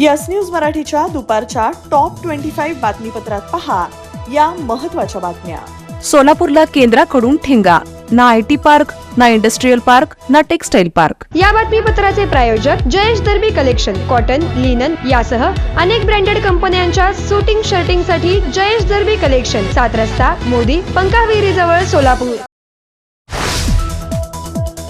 Yes news मराठीच्या दुपारच्या top twenty five बातमीपत्रात पहा या महत्त्वाच्या बातम्या. सोलापूरला केंद्राकडून ठेंगा. ना आय टी पार्क ना इंडस्ट्रीयल पार्क ना टेक्सटाईल पार्क. या बातमीपत्राचे प्रायोजक Jayesh Darbi collection cotton linen यासह अनेक ब्रँडेड कंपन्यांच्या सुटिंग शर्टिंगसाठी जयेश दर्बी कलेक्शन. सात रस्ता मोदी पंकाविरी जवळ सोलापूर.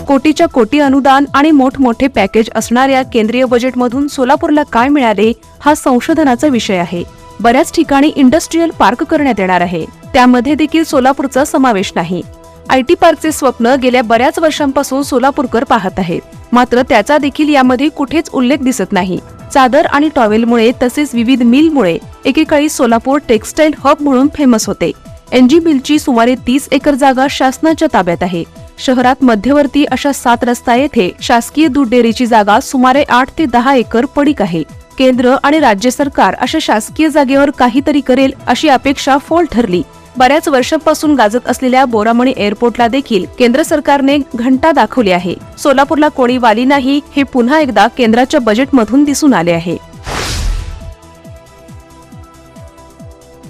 कोटीच्या कोटी अनुदान आणि मोठमोठे पॅकेज असणाऱ्या केंद्रीय बजेटमधून सोलापूरला काय मिळाले हा संशोधनाचा विषय आहे. बऱ्याच ठिकाणी इंडस्ट्रीयल पार्क करण्यात येणार आहे. त्यामध्ये देखील सोलापूरचा समावेश नाही. आय टी पार्कचे स्वप्न गेल्या बऱ्याच वर्षांपासून सोलापूरकर पाहत आहेत. मात्र त्याचा देखील यामध्ये कुठेच उल्लेख दिसत नाही. चादर आणि टॉवेलमुळे तसेच विविध मिलमुळे एकेकाळी सोलापूर टेक्सटाईल हब म्हणून फेमस होते. एनजी मिलची सुमारे तीस एकर जागा शासनाच्या ताब्यात आहे. शहरात मध्यवर्ती अशा सात रस्ता येथे शासकीय दूध डेअरीची जागा सुमारे आठ ते दहा एकर पडीक आहे. केंद्र आणि राज्य सरकार अशा शासकीय जागेवर काहीतरी करेल अशी अपेक्षा फोल ठरली. बऱ्याच वर्षांपासून गाजत असलेल्या बोरामणी एअरपोर्टला देखील केंद्र सरकारने घंटा दाखवली आहे. सोलापूरला कोणी वाली नाही हे पुन्हा एकदा केंद्राच्या बजेटमधून दिसून आले आहे.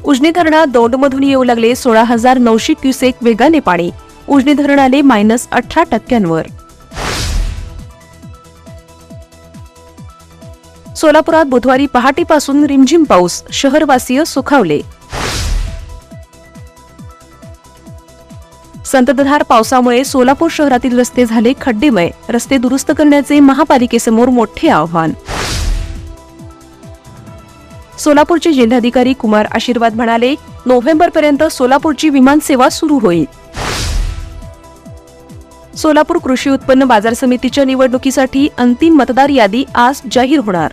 उजनी धरणात दौंडमधून येऊ लागले सोळा हजार नऊशे क्युसेक वेगाने पाणी. उजनी धरण आले मायनस अठरा टक्क्यांवर. सोलापुरात बुधवारी पहाटेपासून रिमझिम पाऊस शहरवासीय सुखावले. संततधार पावसामुळे सोलापूर शहरातील रस्ते झाले खड्डेमय रस्ते दुरुस्त करण्याचे महापालिकेसमोर मोठे आव्हान. सोलापूरचे जिल्हाधिकारी कुमार आशीर्वाद म्हणाले नोव्हेंबरपर्यंत सोलापूरची विमान सेवा सुरू होईल. सोलापूर कृषी उत्पन्न बाजार समितीच्या निवडणुकीसाठी अंतिम मतदार यादी आज जाहीर होणार.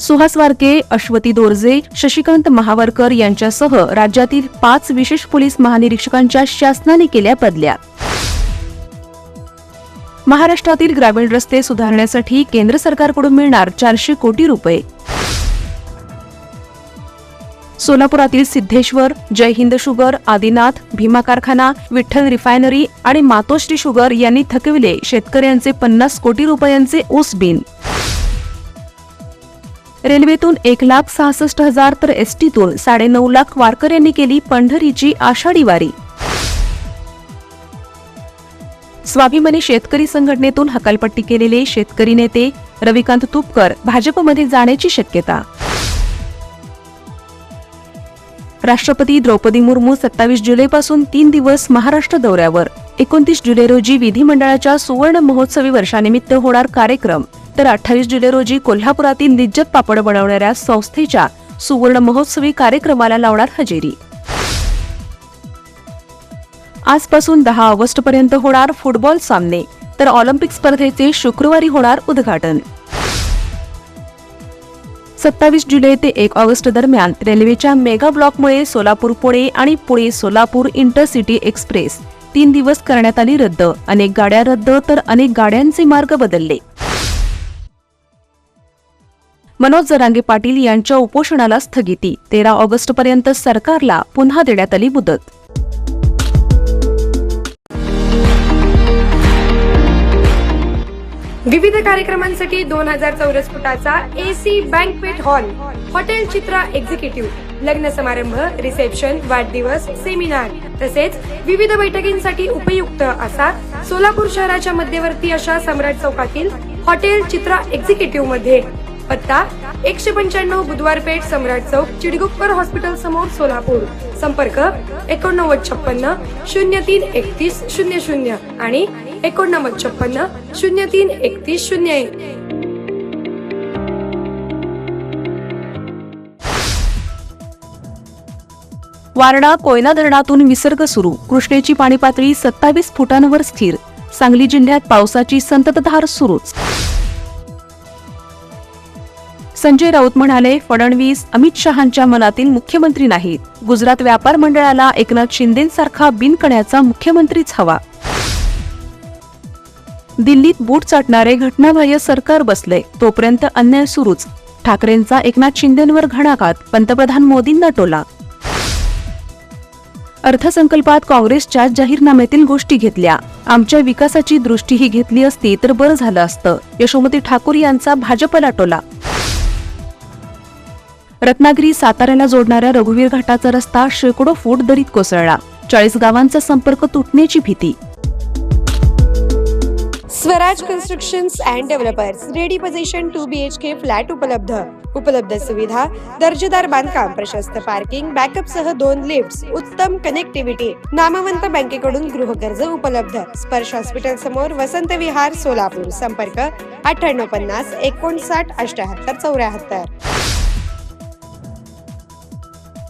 सुहास वारके अश्वती दोरजे शशिकांत महावरकर यांच्यासह राज्यातील पाच विशेष पोलीस महानिरीक्षकांच्या शासनाने केल्या बदल्या. महाराष्ट्रातील ग्रामीण रस्ते सुधारण्यासाठी केंद्र सरकारकडून मिळणार चारशे कोटी रुपये. सोलापुरातील सिद्धेश्वर जय हिंद शुगर आदिनाथ भीमा कारखाना विठ्ठल रिफायनरी आणि मातोश्री शुगर यांनी थकविले शेतकऱ्यांचे पन्नास कोटी रुपयांचे ऊस बिन रेल्वेतून एक लाख सहासष्ट हजार तर एसटीतून साडेनऊ लाख वारकऱ्यांनी केली पंढरीची आषाढी वारी. स्वाभिमानी शेतकरी संघटनेतून हकालपट्टी केलेले शेतकरी नेते रविकांत तुपकर भाजपमध्ये जाण्याची शक्यता. राष्ट्रपती द्रौपदी मुर्मू सत्तावीस जुलैपासून तीन दिवस महाराष्ट्र दौऱ्यावर. एकोणतीस जुलै रोजी विधिमंडळाच्या सुवर्ण महोत्सवी वर्षानिमित्त होणार कार्यक्रम. तर अठ्ठावीस जुलै रोजी कोल्हापुरातील निज्जत पापड बनवणाऱ्या संस्थेच्या सुवर्ण महोत्सवी कार्यक्रमाला लावणार हजेरी. आजपासून दहा ऑगस्ट पर्यंत होणार फुटबॉल सामने तर ऑलिम्पिक स्पर्धेचे शुक्रवारी होणार उद्घाटन. सत्तावीस जुलै ते एक ऑगस्ट दरम्यान रेल्वेच्या मेगा ब्लॉकमुळे सोलापूर पुणे आणि पुणे सोलापूर इंटरसिटी एक्सप्रेस तीन दिवस करण्यात आली रद्द. अनेक गाड्या रद्द तर अनेक गाड्यांचे मार्ग बदलले. मनोज जरांगे पाटील यांच्या उपोषणाला स्थगिती. तेरा ऑगस्ट पर्यंत सरकारला पुन्हा देण्यात आली मुदत. विविध कार्यक्रमांसाठी दोन हजार चौरस फुटाचा AC banquet hall hotel Chitra executive लग्न समारंभ रिसेप्शन वाढदिवस सेमिनार तसेच विविध बैठकींसाठी उपयुक्त असा सोलापूर शहराच्या मध्यवर्ती अशा सम्राट चौकातील हॉटेल चित्रा एक्झिक्युटिव्हमध्ये. पत्ता एकशे पंच्याण्णव बुधवार पेठ सम्राट चौक चिडगुप्पर हॉस्पिटल समोर सोलापूर. संपर्क एकोणनव्वद छप्पन्न शून्य तीन एकतीस शून्य शून्य आणि एकोणनव्वद छप्पन्न शून्य तीन एकतीस शून्य एक. वारणा कोयना धरणातून विसर्ग सुरू. कृष्णेची पाणी पातळी सत्तावीस फुटांवर स्थिर. सांगली जिल्ह्यात पावसाची संततधार सुरूच. संजय राऊत म्हणाले फडणवीस अमित शहांच्या मनातील मुख्यमंत्री नाहीत. गुजरात व्यापार मंडळाला एकनाथ शिंदेसारखा बिनकण्याचा मुख्यमंत्रीच हवा. दिल्लीत बूट चाटणारे घटनाबाह्य सरकार बसले. तोपर्यंत अन्याय सुरूच. ठाकरेंचा एकनाथ शिंदेंवर घणाघात. पंतप्रधान मोदींना टोला. अर्थसंकल्पात काँग्रेसच्या जाहीरनाम्यातील गोष्टी घेतल्या. आमच्या विकासाची दृष्टीही घेतली असती तर बरं झालं असतं. यशोमती ठाकूर यांचा भाजपला टोला. रत्नागिरी साताऱ्याला जोडणाऱ्या रघुवीर घाटाचा रस्ता शेकडो फूट दरीत कोसळला. चाळीस गावांचा संपर्क तुटण्याची भीती. Swaraj constructions and developers ready position two B H K flat उपलब्ध. उपलब्ध सुविधा दर्जेदार बांधकाम प्रशस्त पार्किंग बॅकअप सह दोन लिफ्ट उत्तम कनेक्टिव्हिटी नामवंत बँकेकडून गृहकर्ज उपलब्ध. स्पर्श हॉस्पिटल समोर वसंत विहार सोलापूर. संपर्क अठ्ठ्याण्णव पन्नास एकोणसाठ अठ्याहत्तर चौऱ्याहत्तर.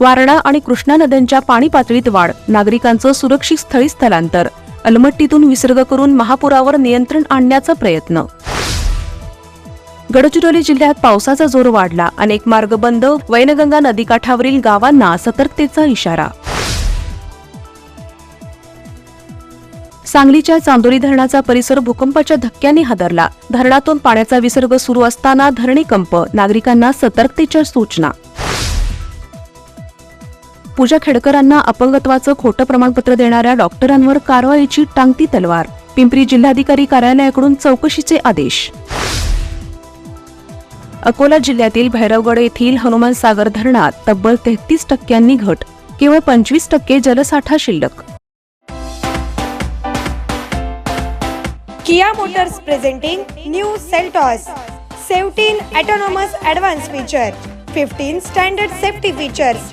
वारणा आणि कृष्णा नद्यांच्या पाणी पातळीत वाढ नागरिकांचं सुरक्षित स्थळी स्थलांतर अलमट्टीतून विसर्ग करून महापुरावर नियंत्रण आणण्याचा प्रयत्न. गडचिरोली जिल्ह्यात पावसाचा जोर वाढला. अनेक मार्ग बंद वैनगंगा नदीकाठावरील गावांना सतर्कतेचा इशारा. सांगलीच्या चांदोरी धरणाचा परिसर भूकंपाच्या धक्क्याने हादरला. धरणातून पाण्याचा विसर्ग सुरू असताना धरणे कंप नागरिकांना सतर्कतेच्या सूचना. पूजा खेडकरांना अपंगत्वाचं खोटं प्रमाणपत्र देणाऱ्या डॉक्टरांवर कारवाईची टांगती तलवार पिंपरी जिल्हाधिकारी कार्यालयाकडून चौकशीचे आदेश. अकोला जिल्ह्यातील भैरवगड येथील हनुमान सागर धरणात तब्बल तेहतीस टक्क्यांनी घट केवळ पंचवीस टक्के जलसाठा शिल्लक. Kia Motors presenting new Seltos seventeen autonomous advanced feature fifteen standard safety features